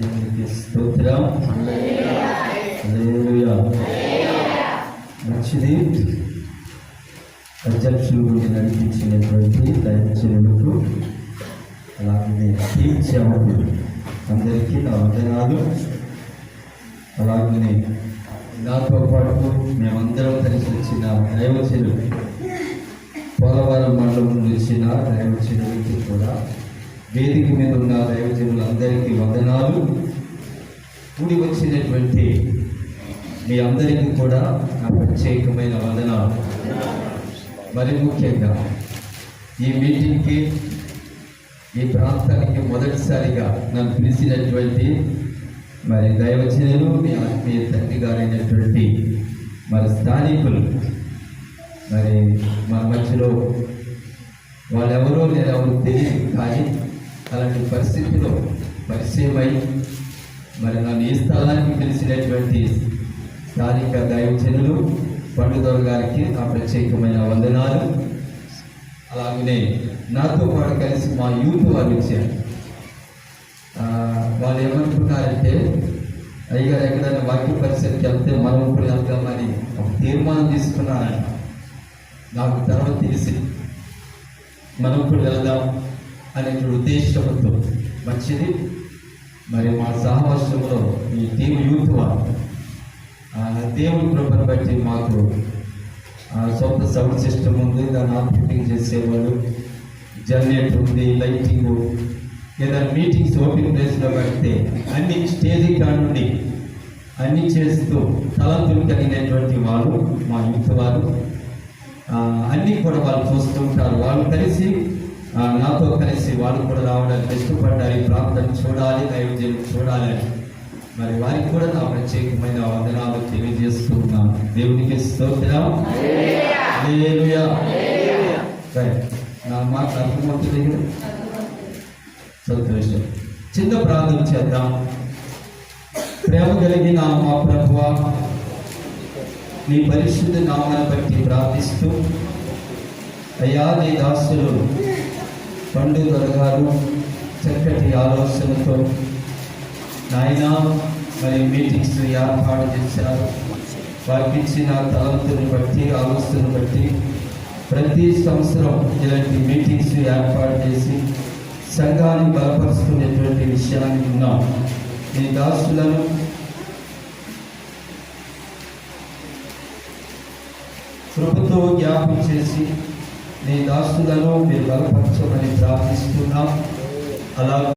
దేవునికి స్తోత్రం. మంచిది. అధ్యక్షులు గురించి నడిపించినటువంటి దైవజనులకు అలాగే టీం అందరికీ నా వందనాలు. అలాగే నాతో పాటు మేమందరం కలిసి వచ్చిన దైవజనులు పోలవరం మండలం నుండి వచ్చిన దైవజనులకి వేదిక మీద ఉన్న దైవజనులందరికీ వందనాలు. కూడి వచ్చినటువంటి మీ అందరికీ కూడా నా ప్రత్యేకమైన వందనాలు. మరి ముఖ్యంగా ఈ మీటింగ్కి ఈ ప్రాంతానికి మొదటిసారిగా నన్ను పిలిచినటువంటి మరి దైవజనులు మీ ఆత్మీయ తండ్రి గారైనటువంటి మరి స్థానికులు. మరి మన మధ్యలో వాళ్ళెవరో నేను ఎవరు తెలియదు కానీ అలాంటి పరిస్థితిలో పరిచయమై మరి నన్ను ఈ స్థలానికి పిలిచినటువంటి స్థానిక దైవజనులు పండుదోర గారికి నా ప్రత్యేకమైన వందనాలు. అలాగనే నాతో పాటు కలిసి మా యూత్ వారు ఇచ్చారు వాళ్ళు ఏమనుకున్నారంటే అయ్యగారు ఎక్కడైనా వాక్య పరిస్థితికి వెళ్తే మనం ఇప్పుడు వెళ్తామని ఒక తీర్మానం తీసుకున్నారంట. నాకు తర్వాత తెలిసి మనం ఇప్పుడు వెళ్దాం. అనే ఉద్దేశంతో మంచిది. మరి మా సహవాసంలో ఈ టీం యూత్ దేవుని కృపను బట్టి మాకు సొంత సౌండ్ సిస్టమ్ ఉంది. దాన్ని ఆపరేటింగ్ చేసేవాళ్ళు జనరేటర్ ఉంది లైటింగ్ ఏదైనా మీటింగ్స్ ఓపెన్ ప్లేస్లో పెడితే అన్ని స్టేజీ కాడ నుండి అన్ని చేస్తూ తలంతులు కలిగినటువంటి వాళ్ళు మా యూత్ వారు అన్నీ కూడా వాళ్ళు చూస్తుంటారు. వాళ్ళు కలిసి నాతో కలిసి వాళ్ళు కూడా రావడానికి ఇష్టపడ్డారు. ఈ ప్రాంతం చూడాలి దైవజనం చూడాలని మరి వారికి కూడా నా ప్రత్యేకమైన వందనాలు తెలియజేస్తున్నాను. దేవునికి స్తోత్రం. నా మాట అర్థమవుతుంది సంతోషం. చిన్న ప్రార్థన చేద్దాం. ప్రేమ కలిగిన మా ప్రభువ నీ పరిశుద్ధ నామాన్ని బట్టి ప్రార్థిస్తూ అయ్యా నీ దాసులు పండుగ గారు చక్కటి ఆలోచనతో నాయన మరి మీటింగ్స్ ఏర్పాటు చేశారు. వారికి ఇచ్చిన తలంతుని బట్టి ఆలోచనను బట్టి ప్రతి సంవత్సరం ఇలాంటి మీటింగ్స్ ఏర్పాటు చేసి సంఘాన్ని బలపరుచుకునేటువంటి విషయాన్ని ఉన్నాం ఈ దాసులను ప్రభుత్వం జ్ఞాపం చేసి నీ దాసులను మీరు బలపరచమని ప్రార్థిస్తున్నాం. అలా